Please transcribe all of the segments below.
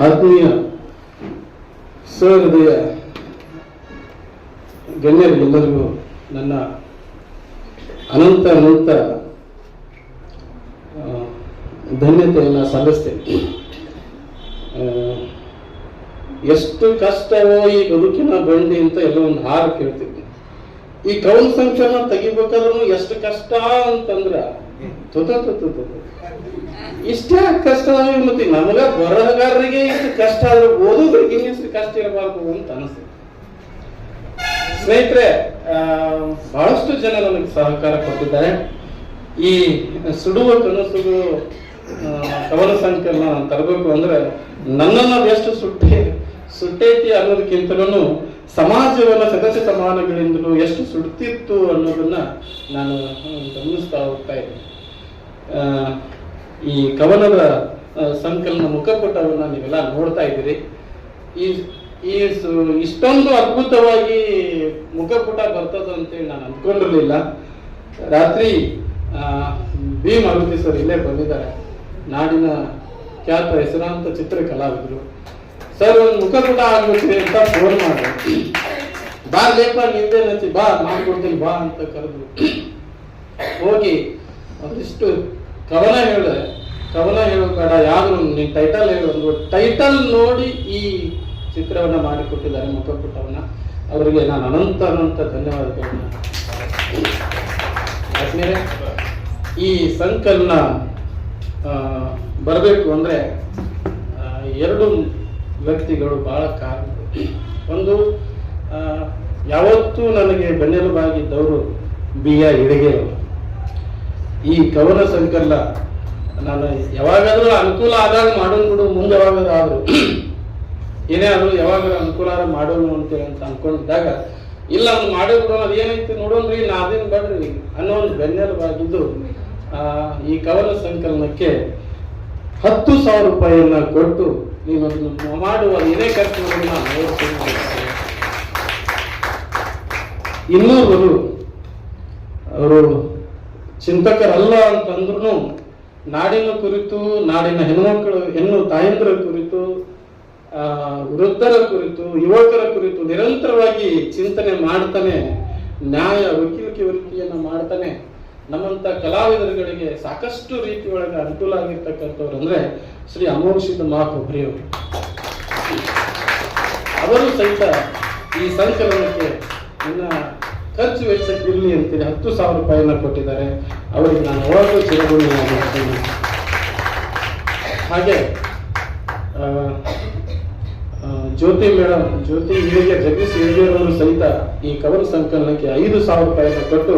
ಆತ್ಮೀಯ ಸಹೃದಯ ಗಣ್ಯರಿಗೆಲ್ಲರಿಗೂ ನನ್ನ ಅನಂತ ಅನಂತ ಧನ್ಯತೆಯನ್ನು ಸಲ್ಲಿಸ್ತೇನೆ ಎಷ್ಟು ಕಷ್ಟವೋ ಈ ಬದುಕಿನ ಬಂಡಿ ಅಂತ ಎಲ್ಲೋ ಒಂದು ಹಾರು ಕೇಳ್ತಿದ್ದೆ ಈ ಕೌನ್ ಸಂಕ್ಷನ ತೆಗಿಬೇಕಾದ್ರೂ ಎಷ್ಟು ಕಷ್ಟ ಅಂತಂದ್ರೆ. ಇಷ್ಟೇ ಕಷ್ಟ ಮತ್ತೆ ನಮಗ ಬರಹಗಾರರಿಗೆ ಇಷ್ಟು ಕಷ್ಟ ಆದ್ರೆ ಓದೋದ್ರಿಗೆ ಇನ್ನಿಷ್ಟು ಕಷ್ಟ ಇರಬಾರ್ದು ಅಂತ ಅನಿಸ್ತದೆ ಸ್ನೇಹಿತರೆ ಬಹಳಷ್ಟು ಜನ ನನಗೆ ಸಹಕಾರ ಕೊಟ್ಟಿದ್ದಾರೆ. ಈ ಸುಡುವ ಕನಸುಗಳು ಕವನ ಸಂಕಲನ ತರಬೇಕು ಅಂದ್ರೆ ನನ್ನನ್ನು ಎಷ್ಟು ಸುಟ್ಟೆ, ಸುಟ್ಟೈತಿ ಅನ್ನೋದಕ್ಕಿಂತಲೂ ಸಮಾಜವನ್ನು ಸದಸ್ಯ ಸಮಾನಗಳಿಂದಲೂ ಎಷ್ಟು ಸುಡ್ತಿತ್ತು ಅನ್ನೋದನ್ನ ನಾನು ಗಮನಿಸ್ತಾ ಹೋಗ್ತಾ ಇದ್ದೀನಿ. ಈ ಕವನದ ಸಂಕಲನ ಮುಖಪುಟವನ್ನ ನೀವೆಲ್ಲ ನೋಡ್ತಾ ಇದ್ದೀರಿ. ಈ ಇಷ್ಟೊಂದು ಅದ್ಭುತವಾಗಿ ಮುಖಪುಟ ಬರ್ತದ ಅಂತೇಳಿ ನಾನು ಅಂದ್ಕೊಂಡಿರಲಿಲ್ಲ. ರಾತ್ರಿ ಬಿ ಮಾರುತಿ ಸರ್ ಇಲ್ಲೇ ಬಂದಿದ್ದಾರೆ. ನಾಡಿನ ಖ್ಯಾತ ಹೆಸರಾಂತ ಚಿತ್ರ ಕಲಾವಿದರು ಸರ್, ಒಂದು ಮುಖಪುಟ ಆಗ್ಬೇಕು ಅಂತ ಫೋನ್ ಮಾಡಿದ್ರು ಬಾ, ಲೇಪ, ನಿಂದೆ ಬಾ ಮಾಡ್ಕೊಡ್ತೀನಿ, ಬಾ ಅಂತ ಕರೆದ್ರು. ಹೋಗಿ ಅದಿಷ್ಟು ಕವನ ಹೇಳ ಕವನ ಹೇಳೋ ಯಾವ್ದು ನೀನ್ ಟೈಟಲ್ ಹೇಳು ಟೈಟಲ್ ನೋಡಿ ಈ ಚಿತ್ರವನ್ನ ಮಾಡಿಕೊಟ್ಟಿದ್ದಾರೆ ಮುಖಪುಟ್ಟವನ್ನ ಅವರಿಗೆ ನಾನು ಅನಂತ ಅನಂತ ಧನ್ಯವಾದಗಳನ್ನು ಆದ್ಮೇಲೆ ಈ ಸಂಕಲನ ಬರಬೇಕು ಅಂದ್ರೆ ಎರಡು ವ್ಯಕ್ತಿಗಳು ಬಹಳ ಕಾರಣ ಒಂದು ಆ, ಯಾವತ್ತೂ ನನಗೆ ಬೆನ್ನೆಲುಬಾಗಿದ್ದವರು ಬಿ ಆರ್ ಇಡಗೆ ಈ ಕವನ ಸಂಕಲನ ನಾನು ಯಾವಾಗಾದ್ರೂ ಅನುಕೂಲ ಆದಾಗ ಮಾಡೋನ್ ಬಿಡು, ಮುಂದೆ ಯಾವಾಗಾದ್ರೂ ಆದ್ರು ಏನೇ ಆದ್ರೂ ಯಾವಾಗ ಅನುಕೂಲ ಮಾಡೋನು ಅಂತೇಳಿ ಅಂತ ಅನ್ಕೊಂಡಿದ್ದಾಗ, ಇಲ್ಲ, ಅವ್ನು ಮಾಡೋ ಬಿಡೋಣ ಅದು ಏನೈತಿ ನೋಡೋಣ್ರಿ, ನಾ ಅದೇನು ಬೇಡ್ರಿ ಅನ್ನೋ ಒಂದು ಬೆನ್ನೆಲುಬಾಗಿದ್ದು ಈ ಕವನ ಸಂಕಲನಕ್ಕೆ ಹತ್ತು ಸಾವಿರ ರೂಪಾಯಿಯನ್ನ ಕೊಟ್ಟು ಅದನ್ನ ಮಾಡುವ ಏನೇ ಖರ್ಚು ನಾನು. ಇನ್ನೊಬ್ಬರು ಅವರು ಚಿಂತಕರಲ್ಲ ಅಂತಂದ್ರು ನಾಡಿನ ಕುರಿತು, ನಾಡಿನ ಹೆಣ್ಮಕ್ಕಳು ಹೆಣ್ಣು ತಾಯಂದ್ರ ಕುರಿತು ವೃದ್ಧರ ಕುರಿತು, ಯುವಕರ ಕುರಿತು ನಿರಂತರವಾಗಿ ಚಿಂತನೆ ಮಾಡ್ತಾನೆ, ನ್ಯಾಯ, ವಕೀಲಿಕೆ ವೃತ್ತಿಯನ್ನು ಮಾಡ್ತಾನೆ. ನಮ್ಮಂತ ಕಲಾವಿದರುಗಳಿಗೆ ಸಾಕಷ್ಟು ರೀತಿ ಒಳಗೆ ಅನುಕೂಲ ಆಗಿರ್ತಕ್ಕಂಥವ್ರು ಅಂದ್ರೆ ಶ್ರೀ ಅಮೋಷಿದ ಮಹಾಕೊಬ್ರಿಯವರು ಅವರು ಸಹಿತ ಈ ಸಂಚಲನಕ್ಕೆ ನನ್ನ ಖರ್ಚು ವೆಚ್ಚಕ್ಕೆ ಇರಲಿ ಅಂತೇಳಿ ಹತ್ತು ಸಾವಿರ ರೂಪಾಯಿಯನ್ನ ಕೊಟ್ಟಿದ್ದಾರೆ. ಅವರಿಗೆ ನಾನು ಯಾವಾಗಲೂ ಚಿರಋಣಿಯಾಗಿರ್ತೇನೆ ಹಾಗೆ ಜ್ಯೋತಿ ಮೇಡಮ್ ಜ್ಯೋತಿ ಇಲ್ಲಿಗೆ ಜಗದೀಶ್ ಅವರು ಸಹಿತ ಈ ಕವನ ಸಂಕಲನಕ್ಕೆ ಐದು ಸಾವಿರ ರೂಪಾಯಿಯನ್ನು ಕೊಟ್ಟು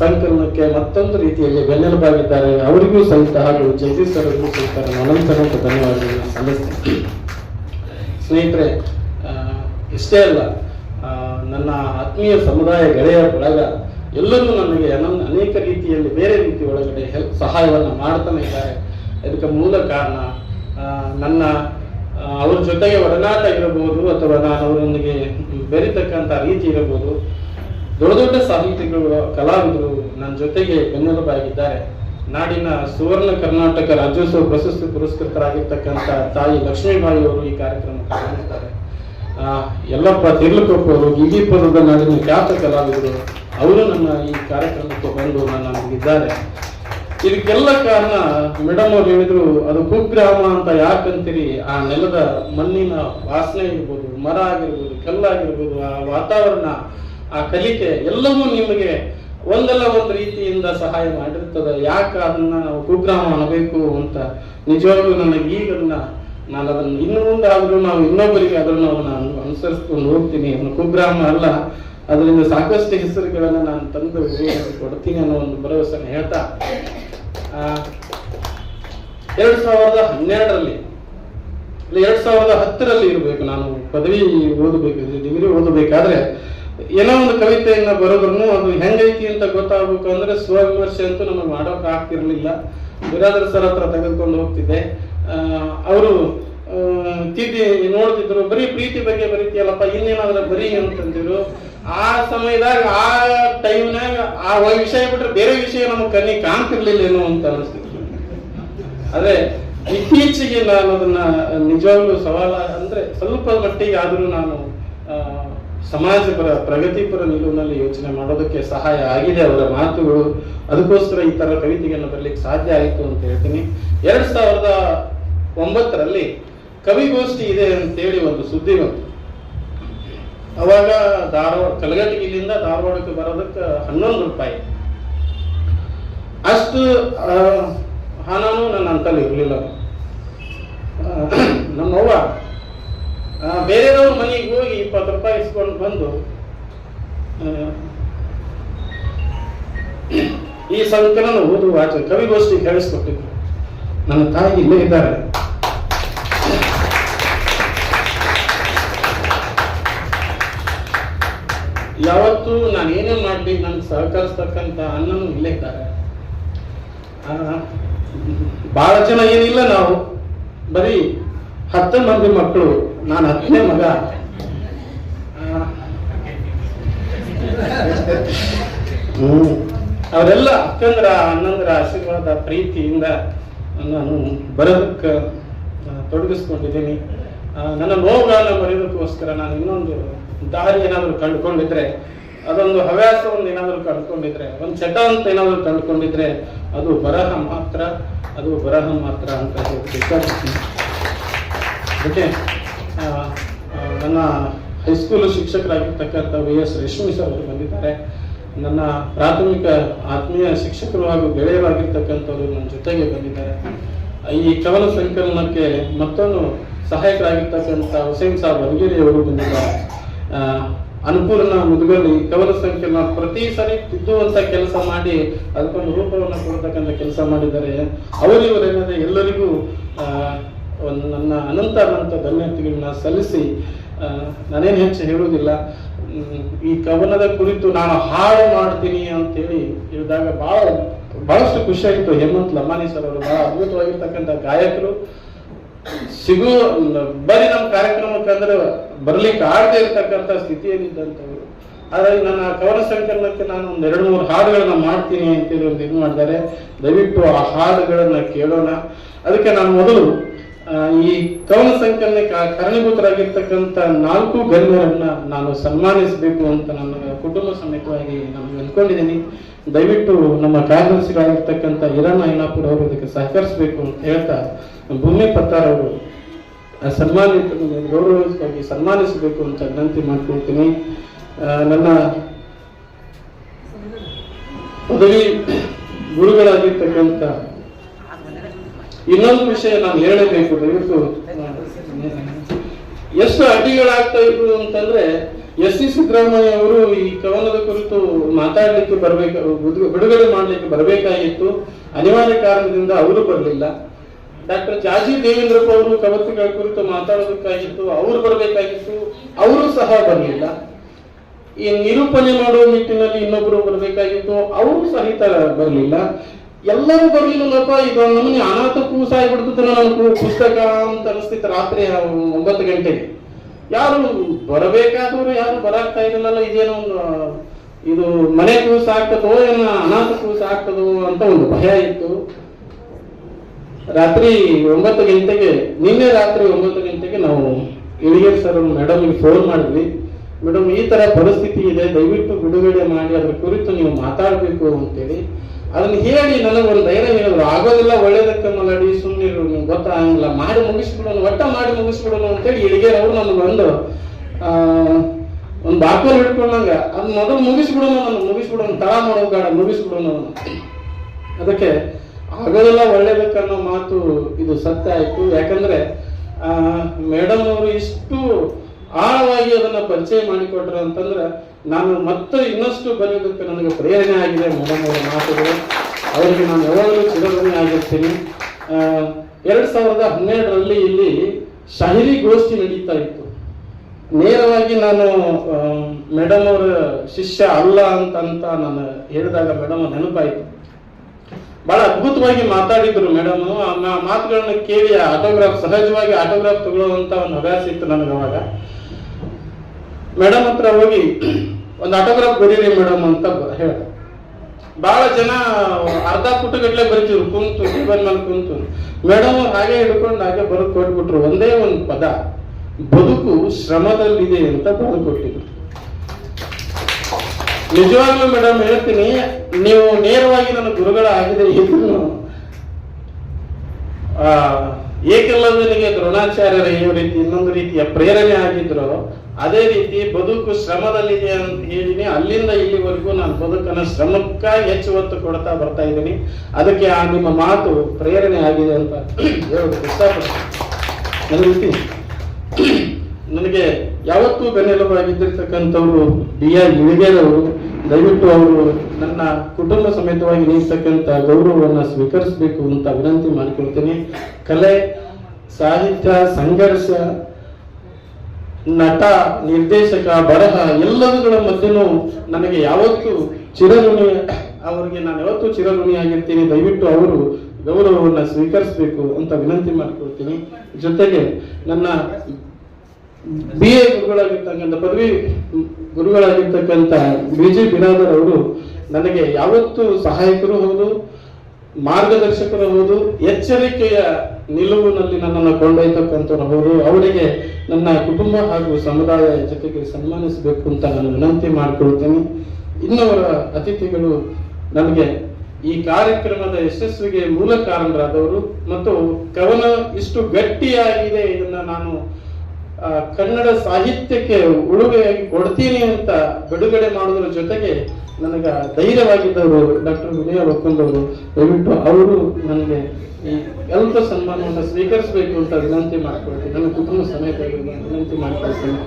ಸಂಕಲನಕ್ಕೆ ಮತ್ತೊಂದು ರೀತಿಯಲ್ಲಿ ಬೆನ್ನೆಲುಬಾಗಿದ್ದಾರೆ. ಅವರಿಗೂ ಸಹಿತ ಹಾಗೂ ಜಗದೀಶ್ ಅವರಿಗೂ ಸಹಿತ ಅನಂತ ಧನ್ಯವಾದಗಳನ್ನು ಸಲ್ಲಿಸ್ತೇನೆ. ಸ್ನೇಹಿತರೆ ಇಷ್ಟೇ ಅಲ್ಲ ನನ್ನ ಆತ್ಮೀಯ ಸಮುದಾಯ ಗೆಳೆಯ ಬಳಗ ಎಲ್ಲರೂ ನನಗೆ ನನ್ನ ಅನೇಕ ರೀತಿಯಲ್ಲಿ ಬೇರೆ ರೀತಿ ಒಳಗಡೆ ಹೆಲ್ಪ್ ಸಹಾಯವನ್ನು ಮಾಡ್ತಾನೆ ಇದ್ದಾರೆ. ಇದಕ್ಕೆ ಮೂಲ ಕಾರಣ ನನ್ನ ಅವ್ರ ಜೊತೆಗೆ ಒಡನಾಟ ಇರಬಹುದು ಅಥವಾ ನಾನು ಅವರೊಂದಿಗೆ ಬೆರಿತಕ್ಕಂಥ ರೀತಿ ಇರಬಹುದು. ದೊಡ್ಡ ದೊಡ್ಡ ಸಾಹಿತಿಗಳು, ಕಲಾವಿದರು ನನ್ನ ಜೊತೆಗೆ ಬೆನ್ನೆಲುಬಾಗಿದ್ದಾರೆ. ನಾಡಿನ ಸುವರ್ಣ ಕರ್ನಾಟಕ ರಾಜ್ಯೋತ್ಸವ ಪ್ರಶಸ್ತಿ ಪುರಸ್ಕೃತರಾಗಿರ್ತಕ್ಕಂಥ ತಾಯಿ ಲಕ್ಷ್ಮೀಬಾಯಿ ಅವರು ಈ ಕಾರ್ಯಕ್ರಮಕ್ಕೆ ಬಂದಿದ್ದಾರೆ. ಎಲ್ಲಪ್ಪ ತಿರ್ಲಕೊಪ್ಪ ಅವರು ಗಿಗಿ ಪದದ ನಾಡಿನ ಖ್ಯಾತ ಕಲಾವಿದರು. ಅವರು ನನ್ನ ಈ ಕಾರ್ಯಕ್ರಮಕ್ಕೆ ಬಂದು ನಮಗಿದ್ದಾರೆ ಇದಕ್ಕೆಲ್ಲ ಕಾರಣ ಮೇಡಮ್ ಅವ್ರು ಹೇಳಿದ್ರು, ಅದು ಕುಗ್ರಾಮ ಅಂತ ಯಾಕಂತೀರಿ? ಆ ನೆಲದ ಮಣ್ಣಿನ ವಾಸನೆ ಇರ್ಬೋದು ಮರ ಆಗಿರ್ಬೋದು, ಕಲ್ಲಾಗಿರ್ಬೋದು, ಆ ವಾತಾವರಣ, ಆ ಕಲಿಕೆ ಎಲ್ಲವೂ ನಿಮಗೆ ಒಂದಲ್ಲ ಒಂದು ರೀತಿಯಿಂದ ಸಹಾಯ ಮಾಡಿರ್ತದೆ. ಯಾಕೆ ಅದನ್ನ ನಾವು ಕುಗ್ರಾಮ ಅನ್ನಬೇಕು ಅಂತ ನಿಜವಾಗ್ಲೂ ನನಗೆ ಈಗ ಅದನ್ನ ನಾನು ಅದನ್ನ ಇನ್ನು ಮುಂದೆ ಆದ್ರೂ ನಾವು ಇನ್ನೊಬ್ಬರಿಗೆ ಅದನ್ನು ನಾನು ಅನುಸರಿಸ್ಕೊಂಡು ಹೋಗ್ತೀನಿ. ಕುಗ್ರಾಮ ಅಲ್ಲ ಅದರಿಂದ ಸಾಕಷ್ಟು ಹೆಸರುಗಳನ್ನು ನಾನು ತಂದು ಕೊಡ್ತೀನಿ ಅನ್ನೋ ಒಂದು ಭರವಸೆಯನ್ನು ಹೇಳ್ತಾ ಎರಡು ಸಾವಿರದ ಹನ್ನೆರಡರಲ್ಲಿ ಎರಡು ಸಾವಿರದ ಹತ್ತರಲ್ಲಿ ಇರಬೇಕು, ನಾನು ಪದವಿ ಓದಬೇಕು ಡಿಗ್ರಿ ಓದಬೇಕಾದ್ರೆ, ಏನೋ ಒಂದು ಕವಿತೆಯನ್ನು ಬರೋದ್ರೂ ಅದು ಹೆಂಗೈತಿ ಅಂತ ಗೊತ್ತಾಗಬೇಕು ಅಂದ್ರೆ ಸ್ವವಿಮರ್ಶೆ ಅಂತೂ ನಮಗೆ ಮಾಡೋಕೆ ಆಗ್ತಿರ್ಲಿಲ್ಲ. ಬಿರಾದರ್ ಸರ್ ಹತ್ರ ತೆಗೆದುಕೊಂಡು ಹೋಗ್ತಿದ್ದೆ. ಅವರು ತಿದ್ದಿ ನೋಡ್ತಿದ್ರು, ಬರೀ ಪ್ರೀತಿ ಬಗ್ಗೆ ಬರೀತಿಯಲ್ಲಪ್ಪ, ಇನ್ನೇನಾದ್ರೆ ಬರೀ ಅಂತಂದಿರು. ಆ ಸಮಯದಾಗ, ಆ ಟೈಮ್ನಾಗ ಆ ವಿಷಯ ಬಿಟ್ರೆ ಬೇರೆ ವಿಷಯ ನಮ್ಗೆ ಕಣ್ಣಿಗೆ ಕಾಣ್ತಿರ್ಲಿಲ್ಲ ಏನೋ ಅಂತ ಅನಿಸ್ತಿತ್ತು. ಅದೇ ಇತ್ತೀಚೆಗೆ ನಾನು ಅದನ್ನ ನಿಜವಾಗ್ಲೂ ಸವಾಲ ಅಂದ್ರೆ ಸ್ವಲ್ಪ ಮಟ್ಟಿಗೆ ಆದರೂ ನಾನು ಸಮಾಜಪರ ಸಮಾಜ ಪರ ಪ್ರಗತಿಪರ ನಿಲುವಿನಲ್ಲಿ ಯೋಚನೆ ಮಾಡೋದಕ್ಕೆ ಸಹಾಯ ಆಗಿದೆ ಅವರ ಮಾತುಗಳು. ಅದಕ್ಕೋಸ್ಕರ ಈ ತರ ಕವಿತೆಗಳನ್ನು ಬರಲಿಕ್ಕೆ ಸಾಧ್ಯ ಆಯಿತು ಅಂತ ಹೇಳ್ತೀನಿ. ಎರಡ್ ಸಾವಿರದ ಒಂಬತ್ತರಲ್ಲಿ ಕವಿಗೋಷ್ಠಿ ಇದೆ ಅಂತೇಳಿ ಒಂದು ಸುದ್ದಿ ಬಂತು. ಅವಾಗ ಧಾರವಾಡ ಕಲಗಟಗಿಲಿಂದ ಧಾರವಾಡಕ್ಕೆ ಬರೋದಕ್ಕೆ ಹನ್ನೊಂದು ರೂಪಾಯಿ. ಅಷ್ಟು ಹಣನೂ ನನ್ನ ಅಂತಲ್ಲಿ ಇರಲಿಲ್ಲ. ನಮ್ಮವ್ವ ಬೇರೆಯವ್ರ ಮನೆಗೆ ಹೋಗಿ ಇಪ್ಪತ್ತು ರೂಪಾಯಿ ಇಸ್ಕೊಂಡು ಬಂದು ಈ ಸಂಕಲನ ಓದುವ ಆಚೆ ಕವಿಗೋಷ್ಠಿ ಕೇಳಿಸ್ಕೊಟ್ಟಿದ್ರು. ನನ್ನ ತಾಯಿ ಇಲ್ಲೇ ಇದ್ದಾರೆ. ಯಾವತ್ತು ನಾನು ಏನೇ ಮಾಡಲಿ, ನನಗೆ ಸಹಕರಿಸ್ತಕ್ಕಂಥ ಅನ್ನೋ ಇಲ್ಲೇ ಇದ್ದಾರೆ. ಭಾಳ ಜನ ಏನಿಲ್ಲ ನಾವು. ಬರೀ ಹತ್ತು ಮಂದಿ ಮಕ್ಕಳು ನಾನು ಹತ್ತನೇ ಮಗ. ಹ್ಮ್ ಅವರೆಲ್ಲ ಅಕ್ಕಂದ್ರ ಅನ್ನಂದ್ರ ಆಶೀರ್ವಾದ, ಪ್ರೀತಿಯಿಂದ ನಾನು ಬರೋದಕ್ಕೆ ತೊಡಗಿಸ್ಕೊಂಡಿದ್ದೀನಿ. ನನ್ನ ನೋವುಗಳನ್ನು ಬರೆಯೋದಕ್ಕೋಸ್ಕರ ನಾನು ಇನ್ನೊಂದು ದಾರಿ ಏನಾದರೂ ಕಂಡುಕೊಂಡಿದ್ರೆ, ಅದೊಂದು ಹವ್ಯಾಸವನ್ನು ಏನಾದರೂ ಕಂಡುಕೊಂಡಿದ್ರೆ, ಒಂದು ಚಟ ಅಂತ ಏನಾದರೂ ಕಂಡುಕೊಂಡಿದ್ರೆ, ಅದು ಬರಹ ಮಾತ್ರ, ಅದು ಬರಹ ಮಾತ್ರ ಅಂತ ಹೇಳ್ತೀನಿ ನನ್ನ ಹೈಸ್ಕೂಲ್ ಶಿಕ್ಷಕರಾಗಿರ್ತಕ್ಕಂಥ ವಿ ಎಸ್ ರೇಷ್ಮಿ ಸರ್ ಅವರು ಬಂದಿದ್ದಾರೆ. ನನ್ನ ಪ್ರಾಥಮಿಕ ಆತ್ಮೀಯ ಶಿಕ್ಷಕರು ಹಾಗೂ ಗೆಳೆಯರಾಗಿರ್ತಕ್ಕಂಥವ್ರು ನನ್ನ ಜೊತೆಗೆ ಬಂದಿದ್ದಾರೆ. ಈ ಕವನ ಸಂಕಲನಕ್ಕೆ ಮತ್ತೊಂದು ಸಹಾಯಕರಾಗಿರ್ತಕ್ಕಂಥ ಹುಸೇನ್ ಸಾಬ್ ಅಲ್ಗೇರಿ ಅವರು ಬಂದಿದ್ದಾರೆ. ಅನುಪೂರ್ಣ ಮುದುಗಲಿ ಕವನ ಸಂಕಲನ ಪ್ರತಿ ಸರಿ ತಿದ್ದುವಂತ ಕೆಲಸ ಮಾಡಿ ಅದಕ್ಕೊಂದು ರೂಪವನ್ನು ಕೊಡತಕ್ಕಂಥ ಕೆಲಸ ಮಾಡಿದ್ದಾರೆ ಅವರಿವರೇನಾದ್ರೆ ಎಲ್ಲರಿಗೂ ಒಂದು ನನ್ನ ಅನಂತ ಅನಂತ ಧನ್ಯತೆಗಳನ್ನ ಸಲ್ಲಿಸಿ ನಾನೇನು ಹೆಚ್ಚು ಹೇಳುವುದಿಲ್ಲ. ಈ ಕವನದ ಕುರಿತು ನಾನು ಹಾಡು ಮಾಡ್ತೀನಿ ಅಂತೇಳಿ ಹೇಳಿದಾಗ ಬಹಳ, ಬಹಳಷ್ಟು ಖುಷಿಯಾಗಿತ್ತು ಹೇಮಂತ್ ಲಮಾನಿ ಸರ್ ಅವರು ಬಹಳ ಅದ್ಭುತವಾಗಿರ್ತಕ್ಕಂಥ ಗಾಯಕರು. ಸಿಗೋ ಬರೀ ನಮ್ಮ ಕಾರ್ಯಕ್ರಮಕ್ಕೆ ಅಂದ್ರೆ ಬರ್ಲಿಕ್ಕೆ ಆಗದೆ ಸ್ಥಿತಿ ಸ್ಥಿತಿಯಲ್ಲಿದ್ದಂಥವ್ರು. ಹಾಗಾಗಿ ನನ್ನ ಕವನ ಸಂಕಲನಕ್ಕೆ ನಾನು ಒಂದು ಎರಡು ಮೂರು ಹಾಡುಗಳನ್ನ ಮಾಡ್ತೀನಿ ಅಂತೇಳಿ ಒಂದು ಮಾಡಿದ್ದಾರೆ. ದಯವಿಟ್ಟು ಆ ಹಾಡುಗಳನ್ನ ಕೇಳೋಣ. ಅದಕ್ಕೆ ನಾನು ಮೊದಲು ಈ ಕವನ ಸಂಕಲನಕ್ಕೆ ಕಾರಣೀಭೂತರಾಗಿರ್ತಕ್ಕಂಥ ನಾಲ್ಕು ಗಣ್ಯರನ್ನ ನಾನು ಸನ್ಮಾನಿಸಬೇಕು ಅಂತ ನನ್ನ ಕುಟುಂಬ ಸಮೇತವಾಗಿ ನಾನು ಅನ್ಕೊಂಡಿದ್ದೀನಿ. ದಯವಿಟ್ಟು ನಮ್ಮ ಕಾರ್ಯದರ್ಶಿಗಳಾಗಿರ್ತಕ್ಕಂಥ ಹಿರಣ್ಣ ಐನಾಪುರ ಅವರು ಇದಕ್ಕೆ ಸಹಕರಿಸಬೇಕು ಅಂತ ಹೇಳ್ತಾ ಭೂಮಿ ಪತ್ತಾರ್ ಅವರು ಸನ್ಮಾನಿತ ಗೌರವಕ್ಕಾಗಿ ಸನ್ಮಾನಿಸಬೇಕು ಅಂತ ವಿನಂತಿ ಮಾಡ್ಕೊಳ್ತೀನಿ. ನನ್ನ ಪದವಿ ಗುರುಗಳಾಗಿರ್ತಕ್ಕಂಥ ಇನ್ನೊಂದು ವಿಷಯ ನಾನು ಹೇಳಬೇಕು. ದಯವಿಟ್ಟು ಎಷ್ಟು ಅಡ್ಡಿಗಳಾಗ್ತಾ ಇದ್ರು ಅಂತಂದ್ರೆ, ಎಸ್ ಸಿ ಸಿದ್ದರಾಮಯ್ಯ ಅವರು ಈ ಕವನದ ಕುರಿತು ಮಾತಾಡಲಿಕ್ಕೆ ಬರ್ಬೇಕು ಬಿಡು- ಬಿಡುಗಡೆ ಮಾಡ್ಲಿಕ್ಕೆ ಬರಬೇಕಾಗಿತ್ತು. ಅನಿವಾರ್ಯ ಕಾರಣದಿಂದ ಅವರು ಬರಲಿಲ್ಲ. ಡಾಕ್ಟರ್ ಜಾಜಿ ದೇವೇಂದ್ರಪ್ಪ ಅವರು ಕವತೆಗಳ ಕುರಿತು ಮಾತಾಡೋದಕ್ಕಾಗಿತ್ತು ಅವರು ಬರಬೇಕಾಗಿತ್ತು, ಅವರು ಸಹ ಬರಲಿಲ್ಲ. ಈ ನಿರೂಪಣೆ ಮಾಡುವ ನಿಟ್ಟಿನಲ್ಲಿ ಇನ್ನೊಬ್ಬರು ಬರಬೇಕಾಗಿತ್ತು, ಅವರು ಸಹಿತ ಬರಲಿಲ್ಲ. ಎಲ್ಲರೂ ಬರಲಿಲ್ಲಪ್ಪ ಇದು ನಮಗೆ ಅನಾಥ ಕೂಸ ಆಗ್ಬಿಡ್ತದೆ ನಾನು ಪುಸ್ತಕ ಅಂತ ಅನಿಸ್ತಿತ್ತು ರಾತ್ರಿ ಒಂಬತ್ತು ಗಂಟೆಗೆ. ಯಾರು ಬರಬೇಕಾದವರು ಯಾರು ಬರಾಗ್ತಾ ಇರಲಿಲ್ಲ ಇದೇನೋ ಒಂದು, ಇದು ಮನೆ ಕೂಸ ಆಗ್ತದೋ, ಏನೋ ಅನಾಥ ಕೂಸ ಆಗ್ತದೋ ಅಂತ ಒಂದು ಭಯ ಇತ್ತು. ರಾತ್ರಿ ಒಂಬತ್ತು ಗಂಟೆಗೆ, ನಿನ್ನೆ ರಾತ್ರಿ ಒಂಬತ್ತು ಗಂಟೆಗೆ ನಾವು ಇಳಿಗೇರ್ ಸರ್ ಮೇಡಮ್ಗೆ ಫೋನ್ ಮಾಡಿದ್ವಿ. ಮೇಡಮ್ ಈ ತರ ಪರಿಸ್ಥಿತಿ ಇದೆ, ದಯವಿಟ್ಟು ಬಿಡುಗಡೆ ಮಾಡಿ, ಅದ್ರ ಕುರಿತು ನೀವು ಮಾತಾಡಬೇಕು ಅಂತೇಳಿ. ಅದನ್ನ ಹೇಳಿ ನನಗೆ ಒಂದು ಧೈರ್ಯ ಹೇಳಿದ್ರು. ಆಗೋದಿಲ್ಲ, ಒಳ್ಳೇದಕ್ಕೆ ಮಲಡಿ ಸುಮ್ಮನೆ ನಿಮ್ಗೆ ಗೊತ್ತಾಗಂಗಿಲ್ಲ. ಮಾಡಿ ಮುಗಿಸ್ಬಿಡೋಣ, ಒಟ್ಟ ಮಾಡಿ ಮುಗಿಸ್ಬಿಡೋಣ ಅಂತೇಳಿ ಇಳಿಗೇರ್ ಅವರು ನಮ್ಗೆ ಒಂದು ಬಾಕಲ್ ಹಿಡ್ಕೊಂಡಂಗ. ಅದ್ ಮೊದಲು ಮುಗಿಸ್ಬಿಡೋಣ ಮುಗಿಸ್ಬಿಡೋಣ ತಳ ಮಾಡೋ ಬೇಡ, ಮುಗಿಸ್ಬಿಡೋಣ ಅದಕ್ಕೆ ಆಗೋದಿಲ್ಲ ಒಳ್ಳೇದಕ್ಕೆ ಅನ್ನೋ ಮಾತು ಇದು ಸತ್ಯ ಆಯ್ತು. ಯಾಕಂದ್ರೆ, ಆ ಮೇಡಮ್ ಅವರು ಇಷ್ಟು ಆಳವಾಗಿ ಅದನ್ನ ಪರಿಚಯ ಮಾಡಿಕೊಟ್ರು ಅಂತಂದ್ರೆ, ನಾನು ಮತ್ತೆ ಇನ್ನಷ್ಟು ಬರೆಯೋದಕ್ಕೆ ನನಗೆ ಪ್ರೇರಣೆ ಆಗಿದೆ ಮೇಡಮ್ ಅವರ ಮಾತುಗಳು. ಅವರಿಗೆ ನಾನು ಯಾವಾಗಲೂ ಚಿರಋಣಿ ಆಗಿರ್ತೀನಿ. ಎರಡ್ ಸಾವಿರದ ಹನ್ನೆರಡರಲ್ಲಿ ಇಲ್ಲಿ ಶಹರಿ ಗೋಷ್ಠಿ ನಡೀತಾ ಇತ್ತು. ನೇರವಾಗಿ ನಾನು ಮೇಡಮ್ ಅವರ ಶಿಷ್ಯ ಅಲ್ಲ ಅಂತ ನಾನು ಹೇಳಿದಾಗ ಮೇಡಮ್ ನೆನಪಾಯಿತು. ಬಹಳ ಅದ್ಭುತವಾಗಿ ಮಾತಾಡಿದ್ರು ಮೇಡಮ್ ಆ ಮಾತುಗಳನ್ನ ಕೇಳಿ ಆಟೋಗ್ರಾಫ್ ಸಹಜವಾಗಿ ಆಟೋಗ್ರಾಫ್ ತಗೊಳ್ಳುವಂತ ಒಂದು ಹವ್ಯಾಸ ಇತ್ತು ನನಗೆ ಅವಾಗ. ಮೇಡಮ್ ಹತ್ರ ಹೋಗಿ, ಒಂದು ಆಟೋಗ್ರಾಫ್ ಬರೀರಿ ಮೇಡಮ್ ಅಂತ ಹೇಳ. ಬಹಳ ಜನ ಅರ್ಧ ಪುಟಗಟ್ಲೆ ಬರೀತಿದ್ರು, ಕುಂತು ಟೇಬಲ್ ಮೇಲೆ ಕುಂತು. ಮೇಡಮ್ ಹಾಗೆ ಹಿಡ್ಕೊಂಡು ಹಾಗೆ ಬರೆದು ಕೊಟ್ಬಿಟ್ರು. ಒಂದೇ ಒಂದು ಪದ, ಬದುಕು ಶ್ರಮದಲ್ಲಿದೆ ಅಂತ ಬರೆದು ಕೊಟ್ಟಿದ್ರು. ನಿಜವಾಗ್ಲೂ ಮೇಡಮ್ ಹೇಳ್ತೀನಿ, ನೀವು ನೇರವಾಗಿ ನನ್ನ ಗುರುಗಳ ಆಗಿದೆ ಇದ್ರು ಆ ಏಕಲವ್ಯನಿಗೆ ದ್ರೋಣಾಚಾರ್ಯರ, ಈ ರೀತಿ ಇನ್ನೊಂದು ರೀತಿಯ ಪ್ರೇರಣೆ ಆಗಿದ್ರು, ಅದೇ ರೀತಿ ಬದುಕು ಶ್ರಮದಲ್ಲಿದೆ ಅಂತ ಹೇಳಿನಿ. ಅಲ್ಲಿಂದ ಇಲ್ಲಿವರೆಗೂ ನಾನು ಬದುಕನ್ನು ಶ್ರಮಕ್ಕಾಗಿ ಹೆಚ್ಚು ಒತ್ತು ಕೊಡ್ತಾ ಬರ್ತಾ ಇದ್ದೀನಿ. ಅದಕ್ಕೆ ಆ ನಿಮ್ಮ ಮಾತು ಪ್ರೇರಣೆ ಆಗಿದೆ ಅಂತ ಹೇಳೋದಕ್ಕೆ ಇಷ್ಟಪಡ್ತೀನಿ ನನಗೆ ಯಾವತ್ತೂ ಬೆನ್ನೆಲುಬಾಗಿದ್ದಿರ್ತಕ್ಕಂಥವ್ರು ಬಿ ಆರ್ ಇಳಿಗೇರವರು ದಯವಿಟ್ಟು ಅವರು ನನ್ನ ಕುಟುಂಬ ಸಮೇತವಾಗಿ ನೀಡ್ತಕ್ಕಂಥ ಗೌರವವನ್ನು ಸ್ವೀಕರಿಸಬೇಕು ಅಂತ ವಿನಂತಿ ಮಾಡಿಕೊಳ್ತೀನಿ. ಕಲೆ, ಸಾಹಿತ್ಯ, ಸಂಘರ್ಷ, ನಟ, ನಿರ್ದೇಶಕ, ಬರಹ ಎಲ್ಲದುಗಳ ಮಧ್ಯೆನೂ ನನಗೆ ಯಾವತ್ತೂ ಚಿರಋಣಿ, ಅವರಿಗೆ ನಾನು ಯಾವತ್ತೂ ಚಿರಋಣಿಯಾಗಿರ್ತೀನಿ ದಯವಿಟ್ಟು ಅವರು ಗೌರವವನ್ನು ಸ್ವೀಕರಿಸಬೇಕು ಅಂತ ವಿನಂತಿ ಮಾಡಿಕೊಳ್ತೀನಿ. ಜೊತೆಗೆ ನನ್ನ ಬಿ ಎ ಗುರುಗಳಾಗಿರ್ತಕ್ಕಂಥ ಪದವಿ ಗುರುಗಳಾಗಿರ್ತಕ್ಕಂಥ ಬಿ ಜೆ ಬಿರಾದರ್ ಅವರು ನನಗೆ ಯಾವತ್ತೂ ಸಹಾಯಕರು ಹೌದು, ಮಾರ್ಗದರ್ಶಕರು ಹೌದು, ಎಚ್ಚರಿಕೆಯ ನಿಲುವಿನಲ್ಲಿ ನನ್ನನ್ನು ಕೊಂಡೊಯ್ತಕ್ಕಂಥವ್ರು ಅವರು ಅವರಿಗೆ ನನ್ನ ಕುಟುಂಬ ಹಾಗೂ ಸಮುದಾಯ ಜೊತೆಗೆ ಸನ್ಮಾನಿಸಬೇಕು ಅಂತ ನಾನು ವಿನಂತಿ ಮಾಡಿಕೊಳ್ತೀನಿ. ಇನ್ನವರ ಅತಿಥಿಗಳು ನನಗೆ ಈ ಕಾರ್ಯಕ್ರಮದ ಯಶಸ್ವಿಗೆ ಮೂಲ ಕಾರಣರಾದವರು ಮತ್ತು ಕವನ ಇಷ್ಟು ಗಟ್ಟಿಯಾಗಿದೆ ಇದನ್ನ ನಾನು ಕನ್ನಡ ಸಾಹಿತ್ಯಕ್ಕೆ ಉಳುಗೆ ಕೊಡ್ತೀನಿ ಅಂತ ಬಿಡುಗಡೆ ಮಾಡೋದ್ರ ಜೊತೆಗೆ ನನಗೆ ಧೈರ್ಯವಾಗಿದ್ದವರು ಡಾಕ್ಟರ್ ವಿನಯ ಒಕ್ಕಂದವರು ದಯವಿಟ್ಟು ಅವರು ನನಗೆ ಈ ಎಲ್ಲ ಸನ್ಮಾನವನ್ನು ಸ್ವೀಕರಿಸಬೇಕು ಅಂತ ವಿನಂತಿ ಮಾಡ್ಕೊಳ್ತೀನಿ. ನನ್ನ ಕುಟುಂಬ ಸಮೇತ ವಿನಂತಿ ಮಾಡ್ಕೊಳ್ತೀನಿ.